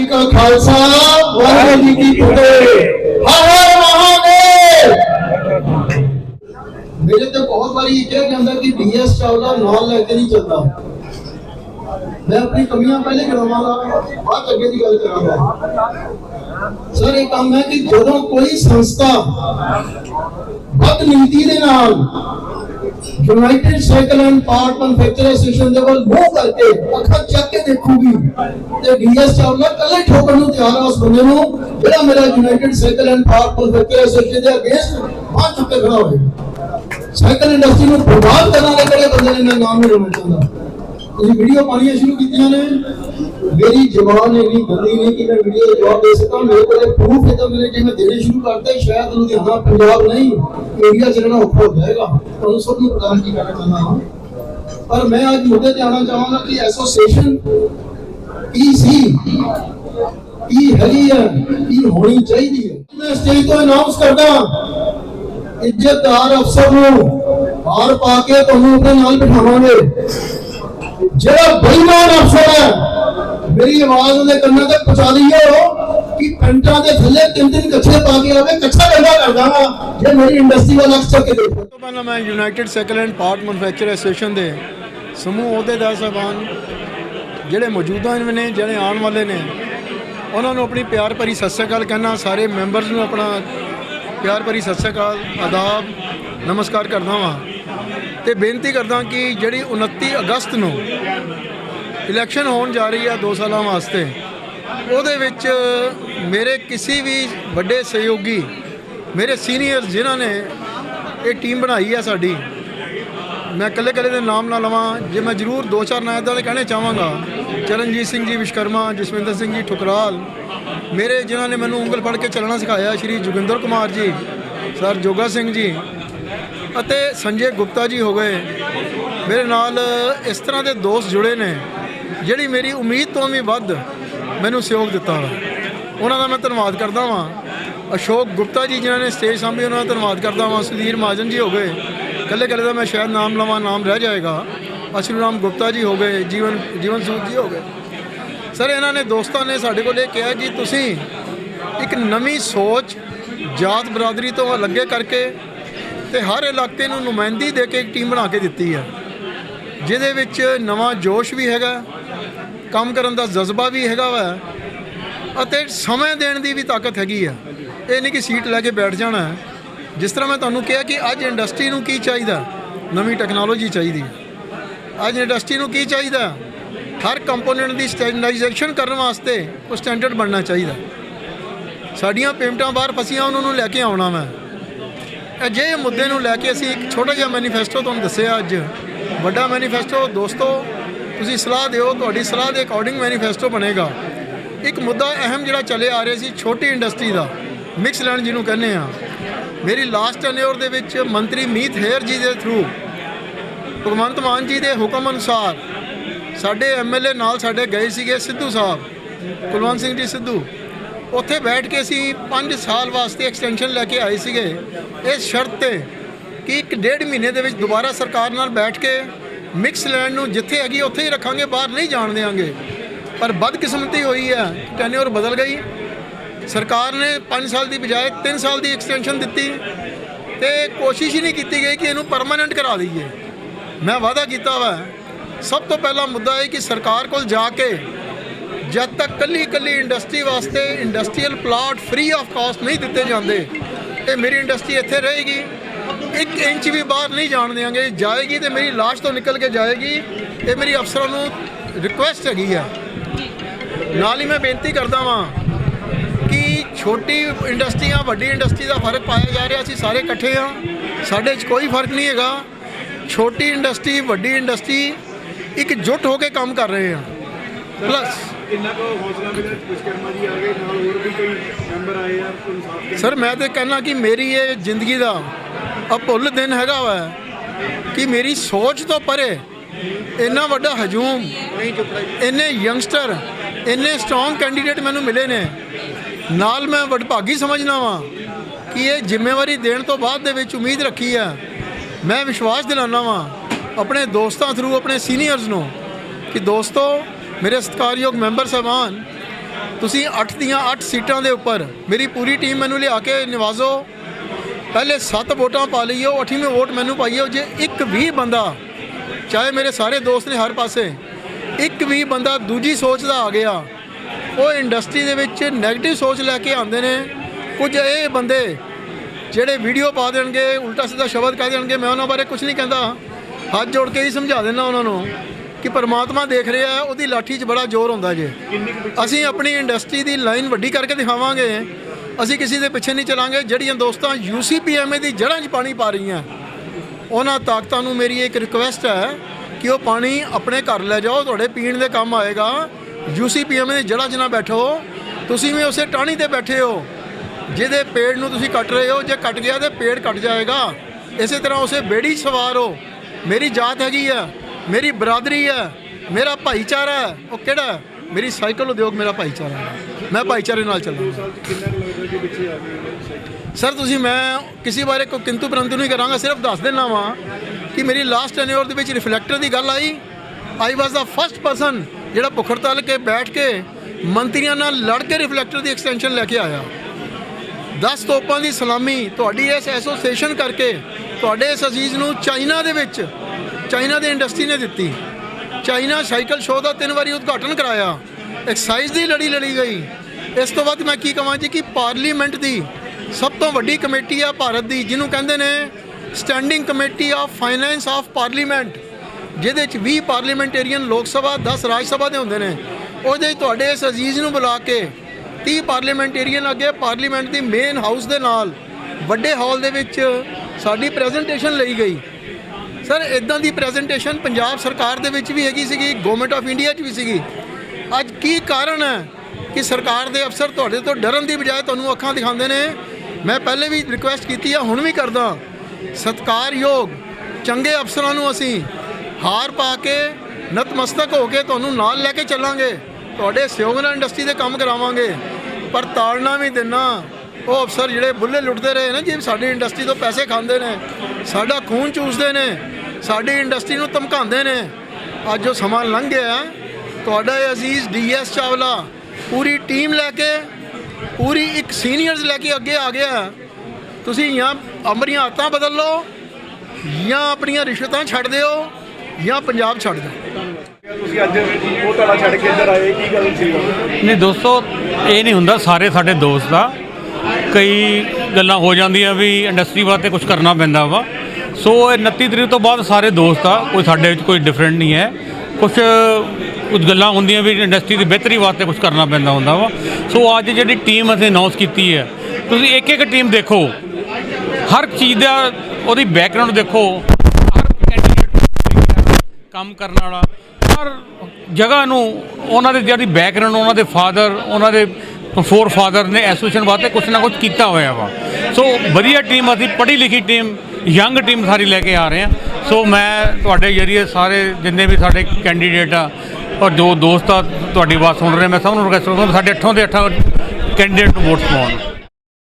ਜੀ ਕਾ ਖਾਲਸਾ ਵਾਹਿਗੁਰੂ ਜੀ ਕੀ ਫਤਿਹ ਹਰ ਹਰ ਮਹਾਦੇਵ ਮੇਰੇ ਤੇ ਬਹੁਤ ਵਾਰੀ ਇਹ ਕਿਹਾ ਜਾਂਦਾ ਕਿ ਡੀਐਸ ਚਾਵਲਾ ਨਾਲ ਲੈ ਕੇ ਨਹੀਂ ਚੱਲਦਾ ਮੈਂ ਆਪਣੀ ਕਮੀਆਂ ਪਹਿਲੇ ਗਿਣਾਵਾਂਗਾ ਬਾਅਦ 'ਚ ਅੱਗੇ ਦੀ ਗੱਲ ਕਰਾਂਗਾ ਸਰ ਇਹ ਕੰਮ ਹੈ ਕਿ ਜਦੋਂ ਕੋਈ ਸੰਸਥਾ ਬਦਨੀਤੀ ਦੇ ਨਾਲ ਯੂਨਾਈਟਿਡ ਸਾਈਕਲ ਐਂਡ ਪਾਰਟ ਦੇ ਵੱਲ ਮੂੰਹ ਕਰਕੇ ਅੱਖਾਂ ਚੱਕ ਕੇ ਦੇਖੂਗੀ। ਤੇ ਡੀਐਸ ਚਾਵਲਾ ਕੱਲੇ ਠੋਕਣ ਨੂੰ ਤਿਆਰ ਹੈ ਉਸ ਬੰਦੇ ਨੂੰ, ਜਿਹੜਾ ਮੇਰਾ united cycle and part manufacturer association ਦੇ ਅਗੇਂਸਟ ਬਾਹਰ ਚੁੱਕ ਕੇ ਖੜਾ ਹੋਵੇ। ਸਾਈਕਲ ਇੰਡਸਟਰੀ ਨੂੰ ਬਰਬਾਦ ਕਰਨ ਵਾਲੇ ਕਿਹੜੇ ਬੰਦੇ ਨੇ ਨਾਮ ਨਹੀਂ ਲੈਣਾ ਚਾਹੁੰਦਾ। ਤੁਸੀਂ ਵੀਡੀਓ ਪਾਣੀਆਂ ਸ਼ੁਰੂ ਕੀਤੀਆਂ ਨੇ। ਮੇਰੀ ਜ਼ਬਾਨ ਇੰਨੀ ਗੰਦੀ ਨਹੀਂ ਕਿ ਮੈਂ ਵੀਡੀਓ ਜਵਾਬ ਦੇ ਸਕਾਂ। ਮੇਰੇ ਕੋਲ ਪ੍ਰੂਫ ਹੈ ਤਾਂ ਮੇਰੇ ਜੇ ਦੇਣੇ ਸ਼ੁਰੂ ਕਰਤਾ, ਸ਼ਾਇਦ ਲੁਧਿਆਣਾ, ਪੰਜਾਬ ਨਹੀਂ। ਇੰਡੀਆ ਚੱਲਣਾ ਔਖਾ ਹੋ ਜਾਏਗਾ, ਤੁਹਾਨੂੰ ਸਭ ਨੂੰ ਪ੍ਰਦਾਨ ਕੀ ਕਰਨਾ ਚਾਹੁੰਦਾ ਹਾਂ। ਪਰ ਮੈਂ ਅੱਜ ਮੁੱਦੇ ਤੇ ਆਉਣਾ ਚਾਹਾਂਗਾ ਕਿ ਐਸੋਸੀਏਸ਼ਨ ਕੀ ਸੀ, ਕੀ ਹੈਗੀ ਹੈ, ਕੀ ਹੋਣੀ ਚਾਹੀਦੀ ਹੈ। ਮੈਂ ਸਟੇਜ ਤੋਂ ਅਨਾਉਂਸ ਕਰਦਾ ਇੱਜ਼ਤਦਾਰ ਅਫਸਰ ਨੂੰ ਹਾਰ ਪਾ ਕੇ ਤੁਹਾਨੂੰ ਆਪਣੇ ਨਾਲ ਬਿਠਾਵਾਂਗੇ। ਜਿਹੜਾ ਬੇਈਮਾਨ ਅਫਸਰ ਹੈ, ਮੇਰੀ ਆਵਾਜ਼ ਉਹਦੇ ਕੰਨਾਂ ਤੱਕ ਪਹੁੰਚਾ ਦਈਓ ਕਿ ਪੈਂਟਾਂ ਦੇ ਥੱਲੇ ਤਿੰਨ ਤਿੰਨ ਕੱਛੇ ਪਾ ਕੇ ਆਵੇ ਕੱਛਾ ਗੰਦਾ ਕਰ ਦਾਂਗਾ ਜੇ ਮੇਰੀ ਇੰਡਸਟਰੀ ਵਾਲਾ ਅਕਸਰ ਕੇ ਦੇਖੋ। ਤੋਂ ਪਹਿਲਾਂ ਮੈਂ united cycle and part manufacture association ਦੇ ਸਮੂਹ ਅਹੁਦੇਦਾਰ ਸਾਹਿਬਾਨ, ਜਿਹੜੇ ਮੌਜੂਦਾ ਨੇ, ਜਿਹੜੇ ਆਉਣ ਵਾਲੇ ਨੇ, ਉਹਨਾਂ ਨੂੰ ਆਪਣੀ ਪਿਆਰ ਭਰੀ ਸਤਿ ਸ੍ਰੀ ਅਕਾਲ ਕਹਿਣਾ, ਸਾਰੇ ਮੈਂਬਰਸ ਨੂੰ ਆਪਣਾ ਪਿਆਰ ਭਰੀ ਸਤਿ ਸ੍ਰੀ ਅਕਾਲ, ਆਦਾਬ, ਨਮਸਕਾਰ ਕਰਦਾ ਵਾਂ। ਤੇ ਬੇਨਤੀ ਕਰਦਾ ਕਿ ਜਿਹੜੀ 29 ਅਗਸਤ ਨੂੰ ਇਲੈਕਸ਼ਨ ਹੋਣ ਜਾ ਰਹੀ ਆ 2 ਸਾਲਾਂ ਵਾਸਤੇ, ਉਹਦੇ ਵਿੱਚ ਮੇਰੇ ਕਿਸੇ ਵੀ ਵੱਡੇ ਸਹਿਯੋਗੀ, ਮੇਰੇ ਸੀਨੀਅਰ ਜਿਨ੍ਹਾਂ ਨੇ ਇਹ ਟੀਮ ਬਣਾਈ ਹੈ ਸਾਡੀ, ਮੈਂ ਇਕੱਲੇ ਇਕੱਲੇ ਦੇ ਨਾਮ ਨਾ ਲਵਾਂ, ਜੇ ਮੈਂ ਜ਼ਰੂਰ ਦੋ ਚਾਰ ਨਾਂ ਇੱਦਾਂ ਦੇ ਕਹਿਣੇ ਚਾਹਾਂਗਾ, ਚਰਨਜੀਤ ਸਿੰਘ ਜੀ ਵਿਸ਼ਕਰਮਾ ਜਸਵਿੰਦਰ ਸਿੰਘ ਜੀ, ਠੁਕਰਾਲ, ਮੇਰੇ ਜਿਨ੍ਹਾਂ ਨੇ ਮੈਨੂੰ ਉਂਗਲ ਫੜ ਕੇ ਚੱਲਣਾ ਸਿਖਾਇਆ, ਸ਼੍ਰੀ ਜੋਗਿੰਦਰ ਕੁਮਾਰ ਜੀ, ਸਰ ਜੋਗਾ ਸਿੰਘ ਜੀ ਅਤੇ ਸੰਜੇ ਗੁਪਤਾ ਜੀ ਹੋ ਗਏ। ਮੇਰੇ ਨਾਲ ਇਸ ਤਰ੍ਹਾਂ ਦੇ ਦੋਸਤ ਜੁੜੇ ਨੇ, ਜਿਹੜੀ ਮੇਰੀ ਉਮੀਦ ਤੋਂ ਵੀ ਵੱਧ ਮੈਨੂੰ ਸਹਿਯੋਗ ਦਿੱਤਾ ਵਾ। ਉਹਨਾਂ ਦਾ ਮੈਂ ਧੰਨਵਾਦ ਕਰਦਾ ਵਾਂ। ਅਸ਼ੋਕ ਗੁਪਤਾ ਜੀ ਜਿਨ੍ਹਾਂ ਨੇ ਸਟੇਜ ਸਾਂਭੀ, ਉਹਨਾਂ ਦਾ ਧੰਨਵਾਦ ਕਰਦਾ ਵਾਂ। ਸੁਧੀਰ ਮਹਾਜਨ ਜੀ ਹੋ ਗਏ। ਕੱਲੇ ਕੱਲੇ ਦਾ ਮੈਂ ਸ਼ਾਇਦ ਨਾਮ ਲਵਾਂ, ਨਾਮ ਰਹਿ ਜਾਏਗਾ। ਅਸ਼ਰੂ ਗੁਪਤਾ ਜੀ ਹੋ ਗਏ, ਜੀਵਨ ਜੀਵਨ ਸੂਦ ਜੀ ਹੋ ਗਏ। ਸਰ, ਇਹਨਾਂ ਨੇ ਦੋਸਤਾਂ ਨੇ ਸਾਡੇ ਕੋਲ ਇਹ ਕਿਹਾ ਕਿ ਤੁਸੀਂ ਇੱਕ ਨਵੀਂ ਸੋਚ, ਜਾਤ ਬਰਾਦਰੀ ਤੋਂ ਅਲੱਗੇ ਕਰਕੇ ਤੇ ਹਰ ਇਲਾਕੇ ਨੂੰ ਨੁਮਾਇੰਦੀ ਦੇ ਕੇ ਇੱਕ ਟੀਮ ਬਣਾ ਕੇ ਦਿੱਤੀ ਹੈ। ਜਿਹਦੇ ਵਿੱਚ ਨਵਾਂ ਜੋਸ਼ ਵੀ ਹੈਗਾ, ਕੰਮ ਕਰਨ ਦਾ ਜਜ਼ਬਾ ਵੀ ਹੈਗਾ ਵਾ। ਅਤੇ ਸਮੇਂ ਦੇਣ ਦੀ ਵੀ ਤਾਕਤ ਹੈਗੀ ਆ। ਇਹ ਨਹੀਂ ਕਿ ਸੀਟ ਲੈ ਕੇ ਬੈਠ ਜਾਣਾ। ਜਿਸ ਤਰ੍ਹਾਂ ਮੈਂ ਤੁਹਾਨੂੰ ਕਿਹਾ ਕਿ ਅੱਜ ਇੰਡਸਟਰੀ ਨੂੰ ਕੀ ਚਾਹੀਦਾ? ਨਵੀਂ ਟੈਕਨੋਲੋਜੀ ਚਾਹੀਦੀ। ਅੱਜ ਇੰਡਸਟਰੀ ਨੂੰ ਕੀ ਚਾਹੀਦਾ? ਹਰ ਕੰਪੋਨੈਂਟ ਦੀ ਸਟੈਂਡਰਡਾਈਜੇਸ਼ਨ ਕਰਨ ਵਾਸਤੇ ਉਹ ਸਟੈਂਡਰਡ ਬਣਨਾ ਚਾਹੀਦਾ। ਸਾਡੀਆਂ ਪੇਮੈਂਟਾਂ ਬਾਹਰ ਫਸੀਆਂ, ਉਹਨਾਂ ਨੂੰ ਲੈ ਕੇ ਆਉਣਾ ਮੈਂ। ਅਜਿਹੇ ਮੁੱਦੇ ਨੂੰ ਲੈ ਕੇ ਅਸੀਂ ਇੱਕ ਛੋਟਾ ਜਿਹਾ ਮੈਨੀਫੈਸਟੋ ਤੁਹਾਨੂੰ ਦੱਸਿਆ ਅੱਜ। ਵੱਡਾ ਮੈਨੀਫੈਸਟੋ, ਦੋਸਤੋ, ਤੁਸੀਂ ਸਲਾਹ ਦਿਓ, ਤੁਹਾਡੀ ਸਲਾਹ ਦੇ ਅਕੋਰਡਿੰਗ ਮੈਨੀਫੈਸਟੋ ਬਣੇਗਾ। ਇੱਕ ਮੁੱਦਾ ਅਹਿਮ ਜਿਹੜਾ ਚੱਲੇ ਆ ਰਿਹਾ ਸੀ, ਛੋਟੀ ਇੰਡਸਟਰੀ ਦਾ ਮਿਕਸ ਲੈਂਡ ਜਿਹਨੂੰ ਕਹਿੰਦੇ ਆ। ਮੇਰੀ ਲਾਸਟ ਟੈਨਿਓਰ ਦੇ ਵਿੱਚ ਮੰਤਰੀ ਮੀਤ ਹੇਰ ਜੀ ਦੇ ਥਰੂ ਭਗਵੰਤ ਮਾਨ ਜੀ ਦੇ ਹੁਕਮ ਅਨੁਸਾਰ ਸਾਡੇ ਐਮਐਲਏ ਨਾਲ ਸਾਡੇ ਗਏ ਸੀਗੇ ਸਿੱਧੂ ਸਾਹਿਬ, ਕੁਲਵੰਤ ਸਿੰਘ ਜੀ ਸਿੱਧੂ। ਉੱਥੇ ਬੈਠ ਕੇ ਅਸੀਂ 5 ਸਾਲ ਵਾਸਤੇ ਐਕਸਟੈਂਸ਼ਨ ਲੈ ਕੇ ਆਏ ਸੀਗੇ। ਇਸ ਸ਼ਰਤ ਤੇ ਕਿ ਇੱਕ ਡੇਢ ਮਹੀਨੇ ਦੇ ਵਿੱਚ ਦੁਬਾਰਾ ਸਰਕਾਰ ਨਾਲ ਬੈਠ ਕੇ ਮਿਕਸ ਲੈਂਡ ਨੂੰ ਜਿੱਥੇ ਹੈਗੀ ਉੱਥੇ ਹੀ ਰੱਖਾਂਗੇ, ਬਾਹਰ ਨਹੀਂ ਜਾਣ ਦੇਵਾਂਗੇ। ਪਰ ਬਦਕਿਸਮਤੀ ਹੋਈ ਹੈ ਟੈਨਿਓਰ ਬਦਲ ਗਈ। ਸਰਕਾਰ ਨੇ 5 ਸਾਲ ਦੀ ਬਜਾਏ 3 ਸਾਲ ਦੀ ਐਕਸਟੈਂਸ਼ਨ ਦਿੱਤੀ ਤੇ ਕੋਸ਼ਿਸ਼ ਹੀ ਨਹੀਂ ਕੀਤੀ ਗਈ ਕਿ ਇਹਨੂੰ ਪਰਮਾਨੈਂਟ ਕਰਾ ਦਈਏ। ਮੈਂ ਵਾਅਦਾ ਕੀਤਾ ਵਾ, ਸਭ ਤੋਂ ਪਹਿਲਾ ਮੁੱਦਾ ਹੈ ਕਿ ਸਰਕਾਰ ਕੋਲ ਜਾ ਕੇ ਜਦ ਤੱਕ ਕੱਲੀ ਕੱਲੀ ਇੰਡਸਟਰੀ ਵਾਸਤੇ industrial plot free of cost ਨਹੀਂ ਦਿੱਤੇ ਜਾਂਦੇ ਤੇ ਮੇਰੀ ਇੰਡਸਟਰੀ ਇੱਥੇ ਰਹੇਗੀ। ਇੱਕ ਇੰਚ ਵੀ ਬਾਹਰ ਨਹੀਂ ਜਾਣ ਦੇਵਾਂਗੇ ਜਾਏਗੀ ਤੇ ਮੇਰੀ ਲਾਸ਼ ਤੋਂ ਨਿਕਲ ਕੇ ਜਾਏਗੀ, ਇਹ ਮੇਰੀ ਅਫਸਰਾਂ ਨੂੰ ਰਿਕੁਐਸਟ ਹੈਗੀ ਆ। ਨਾਲ ਹੀ ਮੈਂ ਬੇਨਤੀ ਕਰਦਾ ਵਾਂ ਕਿ ਛੋਟੀ ਇੰਡਸਟਰੀਆਂ ਵੱਡੀ ਇੰਡਸਟਰੀ ਦਾ ਫ਼ਰਕ ਪਾਇਆ ਜਾ ਰਿਹਾ ਅਸੀਂ ਸਾਰੇ ਇਕੱਠੇ ਆ ਸਾਡੇ 'ਚ ਕੋਈ ਫ਼ਰਕ ਨਹੀਂ ਹੈਗਾ। ਛੋਟੀ ਇੰਡਸਟਰੀ ਵੱਡੀ ਇੰਡਸਟਰੀ ਇੱਕ ਜੁੱਟ ਹੋ ਕੇ ਕੰਮ ਕਰ ਰਹੇ ਆ ਪਲੱਸ ਕਿੰਨਾ ਕੋ ਹੌਸਲਾ ਮਿਲਿਆ? ਵਿਸ਼ਕਰਮਾ ਜੀ ਆ ਗਏ ਨਾਲ ਹੋਰ ਵੀ ਕਈ ਮੈਂਬਰ ਆਏ ਆ ਇਨਸਾਫ ਦੇ ਸਰ ਮੈਂ ਤੇ ਕਹਿਣਾ ਕਿ ਮੇਰੀ ਇਹ ਜ਼ਿੰਦਗੀ ਦਾ ਅਭੁੱਲ ਦਿਨ ਹੈਗਾ ਵਾ ਕਿ ਮੇਰੀ ਸੋਚ ਤੋਂ ਪਰੇ ਇੰਨਾ ਵੱਡਾ ਹਜੂਮ ਇੰਨੇ ਯੰਗਸਟਰ ਇੰਨੇ ਸਟਰੋਂਗ ਕੈਂਡੀਡੇਟ ਮੈਨੂੰ ਮਿਲੇ ਨੇ। ਨਾਲ ਮੈਂ ਵਡਭਾਗੀ ਸਮਝਦਾ ਵਾਂ ਕਿ ਇਹ ਜ਼ਿੰਮੇਵਾਰੀ ਦੇਣ ਤੋਂ ਬਾਅਦ ਦੇ ਵਿੱਚ ਉਮੀਦ ਰੱਖੀ ਆ। ਮੈਂ ਵਿਸ਼ਵਾਸ ਦਿਲਾਨਾ ਵਾਂ ਆਪਣੇ ਦੋਸਤਾਂ ਥਰੂ ਆਪਣੇ ਸੀਨੀਅਰਸ ਨੂੰ ਕਿ ਦੋਸਤੋ, ਮੇਰੇ ਸਤਿਕਾਰਯੋਗ ਮੈਂਬਰ ਸਾਹਿਬਾਨ, ਤੁਸੀਂ 8 ਦੀਆਂ 8 ਸੀਟਾਂ ਦੇ ਉੱਪਰ ਮੇਰੀ ਪੂਰੀ ਟੀਮ ਮੈਨੂੰ ਲਿਆ ਕੇ ਨਿਵਾਜ਼ੋ। ਪਹਿਲੇ 7 ਵੋਟਾਂ ਪਾ ਲਈਓ 8ਵੀਂ ਵੋਟ ਮੈਨੂੰ ਪਾਈਓ। ਜੇ ਇੱਕ ਵੀ ਬੰਦਾ, ਚਾਹੇ ਮੇਰੇ ਸਾਰੇ ਦੋਸਤ ਨੇ ਹਰ ਪਾਸੇ ਇੱਕ ਵੀ ਬੰਦਾ ਦੂਜੀ ਸੋਚ ਦਾ ਆ ਗਿਆ। ਉਹ ਇੰਡਸਟਰੀ ਦੇ ਵਿੱਚ 네ਗੇਟਿਵ ਸੋਚ ਲੈ ਕੇ ਆਉਂਦੇ ਨੇ। ਕੁਝ ਇਹ ਬੰਦੇ ਜਿਹੜੇ ਵੀਡੀਓ ਪਾ ਦੇਣਗੇ, ਉਲਟਾ ਸਿੱਧਾ ਸ਼ਬਦ ਕਹਿ ਦੇਣਗੇ, ਮੈਂ ਉਹਨਾਂ ਬਾਰੇ ਕੁਝ ਨਹੀਂ ਕਹਿੰਦਾ। ਹੱਥ ਜੋੜ ਕੇ ਹੀ ਸਮਝਾ ਦੇਣਾ ਉਹਨਾਂ ਨੂੰ ਕਿ ਪਰਮਾਤਮਾ ਦੇਖ ਰਿਹਾ ਹੈ, ਉਹਦੀ ਲਾਠੀ 'ਚ ਬੜਾ ਜ਼ੋਰ ਹੁੰਦਾ ਜੇ। ਅਸੀਂ ਆਪਣੀ ਇੰਡਸਟਰੀ ਦੀ ਲਾਈਨ ਵੱਡੀ ਕਰਕੇ ਦਿਖਾਵਾਂਗੇ। ਅਸੀਂ ਕਿਸੇ ਦੇ ਪਿੱਛੇ ਨਹੀਂ ਚਲਾਂਗੇ। ਜਿਹੜੀਆਂ ਦੋਸਤਾਂ ਯੂਸੀਪੀਐਮਏ ਦੀ ਜੜ੍ਹਾਂ 'ਚ ਪਾਣੀ ਪਾ ਰਹੀਆਂ, ਉਹਨਾਂ ਤਾਕਤਾਂ ਨੂੰ ਮੇਰੀ ਇੱਕ ਰਿਕੁਐਸਟ ਹੈ ਕਿ ਉਹ ਪਾਣੀ ਆਪਣੇ ਘਰ ਲੈ ਜਾਓ, ਤੁਹਾਡੇ ਪੀਣ ਦੇ ਕੰਮ ਆਏਗਾ। ਯੂਸੀਪੀਐਮ ਦੇ ਜੜ੍ਹਾਂ 'ਚ ਬੈਠੋ। ਤੁਸੀਂ ਵੀ ਉਸੇ ਟਾਹਣੀ ਤੇ ਬੈਠੇ ਹੋ, ਜਿਹਦੇ ਪੇੜ ਨੂੰ ਤੁਸੀਂ ਕੱਟ ਰਹੇ ਹੋ। ਜੇ ਕੱਟ ਗਿਆ ਤੇ ਪੇੜ ਕੱਟ ਜਾਏਗਾ। ਇਸੇ ਤਰ੍ਹਾਂ ਉਸੇ ਬੇੜੀ ਸਵਾਰ ਹੋ। ਮੇਰੀ ਜਾਤ ਹੈਗੀ ਆ ਮੇਰੀ ਬਰਾਦਰੀ ਹੈ, ਮੇਰਾ ਭਾਈਚਾਰਾ ਹੈ। ਉਹ ਕਿਹੜਾ ਮੇਰੀ ਸਾਈਕਲ ਉਦਯੋਗ, ਮੇਰਾ ਭਾਈਚਾਰਾ ਹੈ। ਮੈਂ ਭਾਈਚਾਰੇ ਨਾਲ ਚੱਲੂਗਾ। ਸਰ ਤੁਸੀਂ, ਮੈਂ ਕਿਸੇ ਬਾਰੇ ਕੋਈ ਕਿੰਤੂ ਪਰੰਤੂ ਨਹੀਂ ਕਰਾਂਗਾ, ਸਿਰਫ ਦੱਸ ਦੇਣਾ ਵਾਂ ਕਿ ਮੇਰੀ ਲਾਸਟ ਟੈਨਿਓਰ ਦੇ ਵਿੱਚ ਰਿਫਲੈਕਟਰ ਦੀ ਗੱਲ ਆਈ। ਆਈ ਵਾਸ ਦਾ ਫਰਸਟ ਪਰਸਨ ਜਿਹੜਾ ਭੁੱਖੜ ਤਲ ਕੇ ਬੈਠ ਕੇ ਮੰਤਰੀਆਂ ਨਾਲ ਲੜ ਕੇ ਰਿਫਲੈਕਟਰ ਦੀ ਐਕਸਟੈਂਸ਼ਨ ਲੈ ਕੇ ਆਇਆ। 10 ਤੋਪਾਂ ਦੀ ਸਲਾਮੀ ਤੁਹਾਡੀ ਇਸ ਐਸੋਸੀਏਸ਼ਨ ਕਰਕੇ ਤੁਹਾਡੇ ਇਸ ਅਜ਼ੀਜ਼ ਨੂੰ ਚਾਈਨਾ ਦੇ ਵਿੱਚ, ਚਾਈਨਾ ਦੀ ਇੰਡਸਟਰੀ ਨੇ ਦਿੱਤੀ। ਚਾਈਨਾ ਸਾਈਕਲ ਸ਼ੋਅ ਦਾ ਤਿੰਨ ਵਾਰੀ ਉਦਘਾਟਨ ਕਰਾਇਆ। ਐਕਸਾਈਜ਼ ਦੀ ਲੜੀ ਲੜੀ ਗਈ। ਇਸ ਤੋਂ ਬਾਅਦ ਮੈਂ ਕੀ ਕਹਾਂ ਜੀ ਕਿ ਪਾਰਲੀਮੈਂਟ ਦੀ ਸਭ ਤੋਂ ਵੱਡੀ ਕਮੇਟੀ ਆ ਭਾਰਤ ਦੀ, ਜਿਹਨੂੰ ਕਹਿੰਦੇ ਨੇ standing committee of finance of parliament ਜਿਹਦੇ ਚ 20 ਪਾਰਲੀਮੈਂਟੇਰੀਅਨ ਲੋਕ ਸਭਾ 10 ਰਾਜ ਸਭਾ ਦੇ ਹੁੰਦੇ ਨੇ। ਉਹਦੇ 'ਚ ਤੁਹਾਡੇ ਇਸ ਅਜ਼ੀਜ਼ ਨੂੰ ਬੁਲਾ ਕੇ 30 ਪਾਰਲੀਮੈਂਟੇਰੀਅਨ ਅੱਗੇ ਪਾਰਲੀਮੈਂਟ ਦੀ ਮੇਨ ਹਾਊਸ ਦੇ ਨਾਲ ਵੱਡੇ ਹਾਲ ਦੇ ਵਿੱਚ ਸਾਡੀ ਪ੍ਰੈਜੈਂਟੇਸ਼ਨ ਲਈ ਗਈ। ਸਰ ਇਦਾਂ ਦੀ ਪ੍ਰੈਜੈਂਟੇਸ਼ਨ ਪੰਜਾਬ ਸਰਕਾਰ ਦੇ ਵਿੱਚ ਵੀ ਹੈਗੀ ਸੀਗੀ ਗਵਰਨਮੈਂਟ ਆਫ ਇੰਡੀਆ 'ਚ ਵੀ ਸੀਗੀ। ਅੱਜ ਕੀ ਕਾਰਨ ਹੈ ਕਿ ਸਰਕਾਰ ਦੇ ਅਫਸਰ ਤੁਹਾਡੇ ਤੋਂ ਡਰਨ ਦੀ ਬਜਾਏ ਤੁਹਾਨੂੰ ਅੱਖਾਂ ਦਿਖਾਉਂਦੇ ਨੇ? ਮੈਂ ਪਹਿਲੇ ਵੀ ਰਿਕੁਐਸਟ ਕੀਤੀ ਆ, ਹੁਣ ਵੀ ਕਰਦਾ। ਸਤਿਕਾਰਯੋਗ ਚੰਗੇ ਅਫਸਰਾਂ ਨੂੰ ਅਸੀਂ ਹਾਰ ਪਾ ਕੇ ਨਤਮਸਤਕ ਹੋ ਕੇ ਤੁਹਾਨੂੰ ਨਾਲ ਲੈ ਕੇ ਚੱਲਾਂਗੇ। ਤੁਹਾਡੇ ਸਹਿਯੋਗ ਨਾਲ ਇੰਡਸਟਰੀ ਦੇ ਕੰਮ ਕਰਾਵਾਂਗੇ। ਪਰ ਤਾੜਨਾ ਵੀ ਦੇਣਾ ਉਹ ਅਫਸਰ ਜਿਹੜੇ ਬੁੱਲੇ ਲੁੱਟਦੇ ਰਹੇ ਨੇ ਜੀ ਸਾਡੀ ਇੰਡਸਟਰੀ ਤੋਂ ਪੈਸੇ ਖਾਂਦੇ ਨੇ, ਸਾਡਾ ਖੂਨ ਚੂਸਦੇ ਨੇ, ਸਾਡੀ ਇੰਡਸਟਰੀ ਨੂੰ ਧਮਕਾਉਂਦੇ ਨੇ। ਅੱਜ ਉਹ ਸਮਾਂ ਲੰਘ ਗਿਆ। ਤੁਹਾਡਾ ਇਹ ਅਜ਼ੀਜ਼ ਡੀਐਸ ਚਾਵਲਾ ਪੂਰੀ ਟੀਮ ਲੈ ਕੇ, ਪੂਰੀ ਇੱਕ ਸੀਨੀਅਰਸ ਲੈ ਕੇ ਅੱਗੇ ਆ ਗਿਆ। ਤੁਸੀਂ ਜਾਂ ਆਪਣੀਆਂ ਆਦਤਾਂ ਬਦਲ ਲਓ ਜਾਂ ਆਪਣੀਆਂ ਰਿਸ਼ਵਤਾਂ ਛੱਡ ਦਿਓ ਜਾਂ ਪੰਜਾਬ ਛੱਡ ਦਿਓ। ਤੁਸੀਂ ਅੱਜ ਉਹ ਤੁਹਾਡਾ ਛੱਡ ਕੇ ਇੱਧਰ ਆਏ ਕੀ ਗੱਲ ਸੀ? ਨਹੀਂ ਦੋਸਤੋ ਇਹ ਨਹੀਂ ਹੁੰਦਾ ਸਾਰੇ ਸਾਡੇ ਦੋਸਤ ਆ ਕਈ ਗੱਲਾਂ ਹੋ ਜਾਂਦੀਆਂ ਵੀ ਇੰਡਸਟਰੀ ਵਾਸਤੇ ਕੁਝ ਕਰਨਾ ਪੈਂਦਾ ਵਾ। ਸੋ ਇਹ 29 ਤਰੀਕ ਤੋਂ ਬਾਅਦ ਸਾਰੇ ਦੋਸਤ ਆ ਕੋਈ ਸਾਡੇ ਵਿੱਚ ਕੋਈ ਡਿਫਰੈਂਟ ਨਹੀਂ ਹੈ। ਕੁਝ ਕੁਝ ਗੱਲਾਂ ਹੁੰਦੀਆਂ ਵੀ ਇੰਡਸਟਰੀ ਦੀ ਬਿਹਤਰੀ ਵਾਸਤੇ ਕੁਝ ਕਰਨਾ ਪੈਂਦਾ ਹੁੰਦਾ ਵਾ। ਸੋ ਅੱਜ ਜਿਹੜੀ ਟੀਮ ਅਸੀਂ ਅਨਾਉਂਸ ਕੀਤੀ ਹੈ ਤੁਸੀਂ ਇੱਕ ਇੱਕ ਟੀਮ ਦੇਖੋ। ਹਰ ਚੀਜ਼ ਦਾ ਉਹਦੀ ਬੈਕਗ੍ਰਾਉਂਡ ਦੇਖੋ, ਹਰ ਕੈਂਡੀਡੇਟ ਕੰਮ ਕਰਨ ਵਾਲਾ, ਹਰ ਜਗ੍ਹਾ ਨੂੰ ਉਹਨਾਂ ਦੇ ਜਿਹੜੀ ਬੈਕਗ੍ਰਾਉਂਡ ਉਹਨਾਂ ਦੇ ਫਾਦਰ ਉਹਨਾਂ ਦੇ ਫੋਰ ਫਾਦਰ ਨੇ ਐਸੋਸੀਏਸ਼ਨ ਵਾਸਤੇ ਕੁਝ ਨਾ ਕੁਝ ਕੀਤਾ ਹੋਇਆ ਵਾ। ਸੋ ਵਧੀਆ ਟੀਮ ਅਸੀਂ, ਪੜ੍ਹੀ ਲਿਖੀ ਟੀਮ ਯੰਗ ਟੀਮ ਸਾਰੀ ਲੈ ਕੇ ਆ ਰਹੇ ਹਾਂ। ਸੋ ਮੈਂ ਤੁਹਾਡੇ ਜਰੀਏ ਸਾਰੇ ਜਿੰਨੇ ਵੀ ਸਾਡੇ ਕੈਂਡੀਡੇਟ ਆ, ਔਰ ਜੋ ਦੋਸਤ ਆ, ਤੁਹਾਡੀ ਬਾਤ ਸੁਣ ਰਹੇ, ਮੈਂ ਸਭ ਨੂੰ ਰਿਕਵੈਸਟ ਕਰਦਾ, ਸਾਡੇ ਅੱਠੋਂ ਦੇ ਅੱਠਾਂ ਕੈਂਡੀਡੇਟ ਨੂੰ ਵੋਟ ਪਾਉਣ।